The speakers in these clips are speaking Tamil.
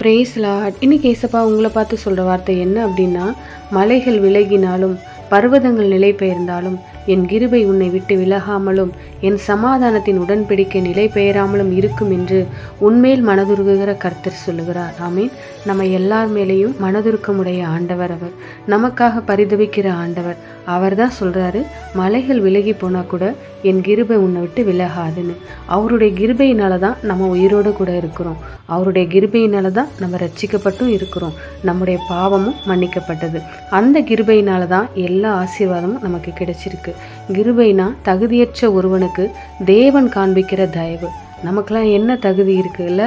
பிரேஸ் லாட் இன்னைக்கு ஏசப்பா உங்களை பார்த்து சொல்கிற வார்த்தை என்ன அப்படின்னா மலைகள் விலகினாலும் பர்வதங்கள் நிலை பெயர்ந்தாலும் என் கிருபை உன்னை விட்டு விலகாமலும் என் சமாதானத்தின் உடன்படிக்கை நிலை பெயராமலும் இருக்கும் என்று உன்மேல் மனதுருகுகிற கர்த்தர் சொல்லுகிறார். ஆமீன். நம்ம எல்லார் மேலேயும் மனதுருக்கமுடைய ஆண்டவர் அவர். நமக்காக பரிதவிக்கிற ஆண்டவர். அவர் தான் சொல்கிறாரு மலைகள் விலகி போனால் கூட என் கிருபை உன்னை விட்டு விலகாதுன்னு. அவருடைய கிருபையினால தான் நம்ம உயிரோடு கூட இருக்கிறோம். அவருடைய கிருபையினால தான் நம்ம ரட்சிக்கப்பட்டும் இருக்கிறோம். நம்முடைய பாவமும் மன்னிக்கப்பட்டது. அந்த கிருபையினால தான் எல்லா ஆசீர்வாதமும் நமக்கு கிடைச்சிருக்கு. கிருபைனா தகுதியற்ற ஒருவனுக்கு தேவன் காண்பிக்கிற தயவு. நமக்கெல்லாம் என்ன தகுதி இருக்குல்ல?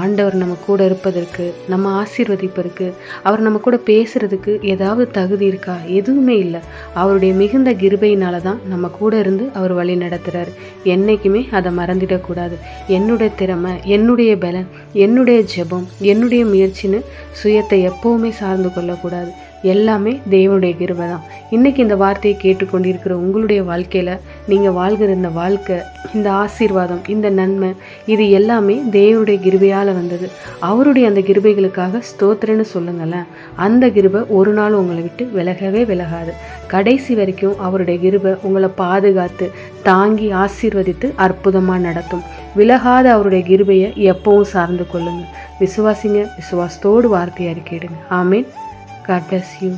ஆண்டவர் நம்ம கூட இருப்பதற்கு நம்ம ஆசீர்வதிப்பதற்கு அவர் நம்ம கூட பேசுகிறதுக்கு ஏதாவது தகுதி இருக்கா? எதுவுமே இல்லை. அவருடைய மிகுந்த கிருபையினால தான் நம்ம கூட இருந்து அவர் வழி நடத்துகிறார் என்றைக்குமே அதை மறந்துடக்கூடாது. என்னுடைய திறமை என்னுடைய பலன் என்னுடைய ஜெபம் என்னுடைய முயற்சின்னு சுயத்தை எப்போவுமே சார்ந்து கொள்ளக்கூடாது. எல்லாமே தேவனுடைய கிருபை தான் இன்றைக்கி இந்த வார்த்தையை கேட்டுக்கொண்டிருக்கிற உங்களுடைய வாழ்க்கையில் நீங்கள் வாழ்கிற இந்த வாழ்க்கை இந்த ஆசீர்வாதம் இந்த நன்மை இது எல்லாமே தேவனுடைய கிருபையால் வந்தது. அவருடைய அந்த கிருபைகளுக்காக ஸ்தோத்திரன்னு சொல்லுங்களேன். அந்த கிருபை ஒரு நாள் உங்களை விட்டு விலகவே விலகாது. கடைசி வரைக்கும் அவருடைய கிருபை உங்களை பாதுகாத்து தாங்கி ஆசீர்வதித்து அற்புதமாக நடத்தும். விலகாத அவருடைய கிருபையை எப்பவும் சார்ந்து கொள்ளுங்கள் விசுவாசிங்க விசுவாசத்தோடு வார்த்தையை அறிக்கையிடுங்க. ஆமீன். God bless you